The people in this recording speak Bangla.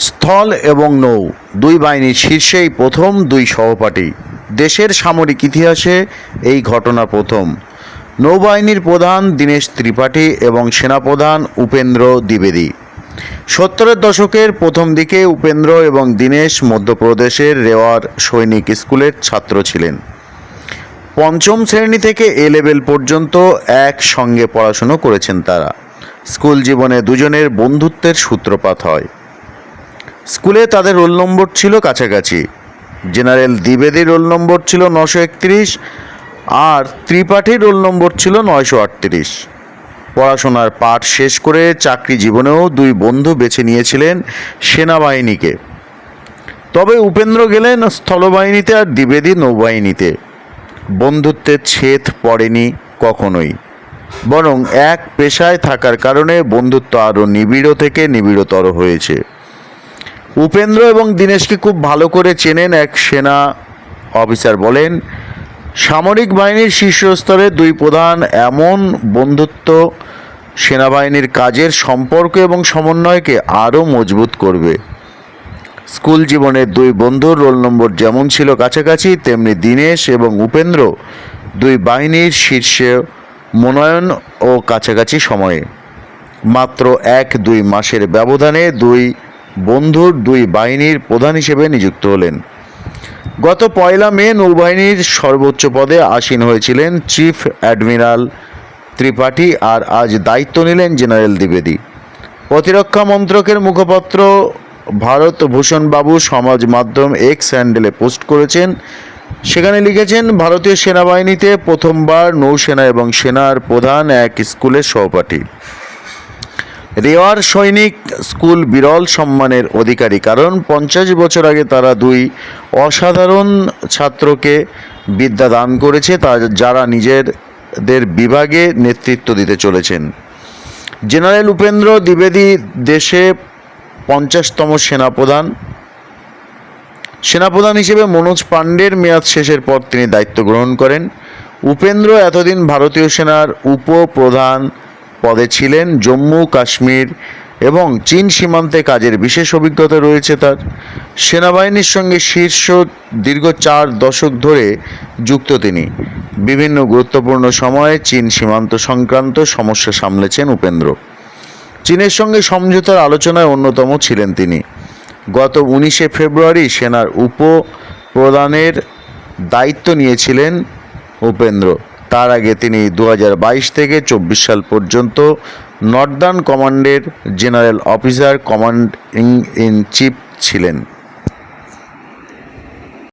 স্থল এবং নৌ, দুই বাহিনীর শীর্ষেই প্রথম দুই সহপাঠী। দেশের সামরিক ইতিহাসে এই ঘটনা প্রথম। নৌবাহিনীর প্রধান দীনেশ ত্রিপাঠী এবং সেনাপ্রধান উপেন্দ্র দ্বিবেদী। সত্তরের দশকের প্রথম দিকে উপেন্দ্র এবং দীনেশ মধ্যপ্রদেশের রেওয়ার সৈনিক স্কুলের ছাত্র ছিলেন। পঞ্চম শ্রেণি থেকে এ লেভেল পর্যন্ত একসঙ্গে পড়াশুনো করেছেন তারা। স্কুল জীবনে দুজনের বন্ধুত্বের সূত্রপাত হয়। স্কুলে তাদের রোল নম্বর ছিল কাছাকাছি। জেনারেল দ্বিবেদীর রোল নম্বর ছিল নশো একত্রিশ, আর ত্রিপাঠীর রোল নম্বর ছিল নয়শো আটত্রিশ। পড়াশোনার পাঠ শেষ করে চাকরি জীবনেও দুই বন্ধু বেছে নিয়েছিলেন সেনাবাহিনীকে। তবে উপেন্দ্র গেলেন স্থলবাহিনীতে আর দ্বিবেদী নৌবাহিনীতে। বন্ধুত্বের ছেদ পড়েনি কখনোই। বরং এক পেশায় থাকার কারণে বন্ধুত্ব আরও নিবিড় থেকে নিবিড়তর হয়েছে। উপেন্দ্র এবং দীনেশকে খুব ভালো করে চেনেন এক সেনা অফিসার। বলেন, সামরিক বাহিনীর শীর্ষস্তরে দুই প্রধান এমন বন্ধুত্ব সেনাবাহিনীর কাজের সম্পর্ক এবং সমন্বয়কে আরও মজবুত করবে। স্কুল জীবনের দুই বন্ধুর রোল নম্বর যেমন ছিল কাছাকাছি, তেমনি দীনেশ এবং উপেন্দ্র দুই বাহিনীর শীর্ষে মনোনয়ন ও কাছাকাছি সময়ে। মাত্র এক দুই মাসের ব্যবধানে দুই বন্ধুর দুই বাহিনীর প্রধান হিসেবে নিযুক্ত হলেন। গত পয়লা মে নৌবাহিনীর সর্বোচ্চ পদে আসীন হয়েছিলেন চিফ অ্যাডমিরাল ত্রিপাঠী আর আজ দায়িত্ব নিলেন জেনারেল দ্বিবেদী। প্রতিরক্ষা মন্ত্রকের মুখপাত্র ভারত ভূষণ বাবু সমাজ মাধ্যম এক্স হ্যান্ডেলে পোস্ট করেছেন। সেখানে লিখেছেন, ভারতীয় সেনাবাহিনীতে প্রথমবার নৌসেনা এবং সেনার প্রধান এক স্কুলের সহপাঠী। রেওয়ার সৈনিক স্কুল বিরল সম্মানের অধিকারী, কারণ পঞ্চাশ বছর আগে তারা দুই অসাধারণ ছাত্রকে বিদ্যা দান করেছে, তা যারা নিজেদের বিভাগে নেতৃত্ব দিতে চলেছেন। জেনারেল উপেন্দ্র দ্বিবেদী দেশে পঞ্চাশতম সেনাপ্রধান। সেনাপ্রধান হিসেবে মনোজ পাণ্ডের মেয়াদ শেষের পর তিনি দায়িত্ব গ্রহণ করেন। উপেন্দ্র এতদিন ভারতীয় সেনার উপপ্রধান পদে ছিলেন জম্মু, কাশ্মীর এবং চীন সীমান্তে কাজের বিশেষ অভিজ্ঞতা রয়েছে তার। সেনাবাহিনীর সঙ্গে শীর্ষ দীর্ঘ চার দশক ধরে যুক্ত তিনি। বিভিন্ন গুরুত্বপূর্ণ সময়ে চীন সীমান্ত সংক্রান্ত সমস্যা সামলেছেন উপেন্দ্র। চীনের সঙ্গে সমঝোতার আলোচনায় অন্যতম ছিলেন তিনি। গত উনিশে ফেব্রুয়ারি সেনার উপ প্রধানের দায়িত্ব নিয়েছিলেন উপেন্দ্র। তার আগে তিনি দু হাজার বাইশ থেকে চব্বিশ সাল পর্যন্ত নর্দার্ন কমান্ডের general officer commanding in chief ছিলেন।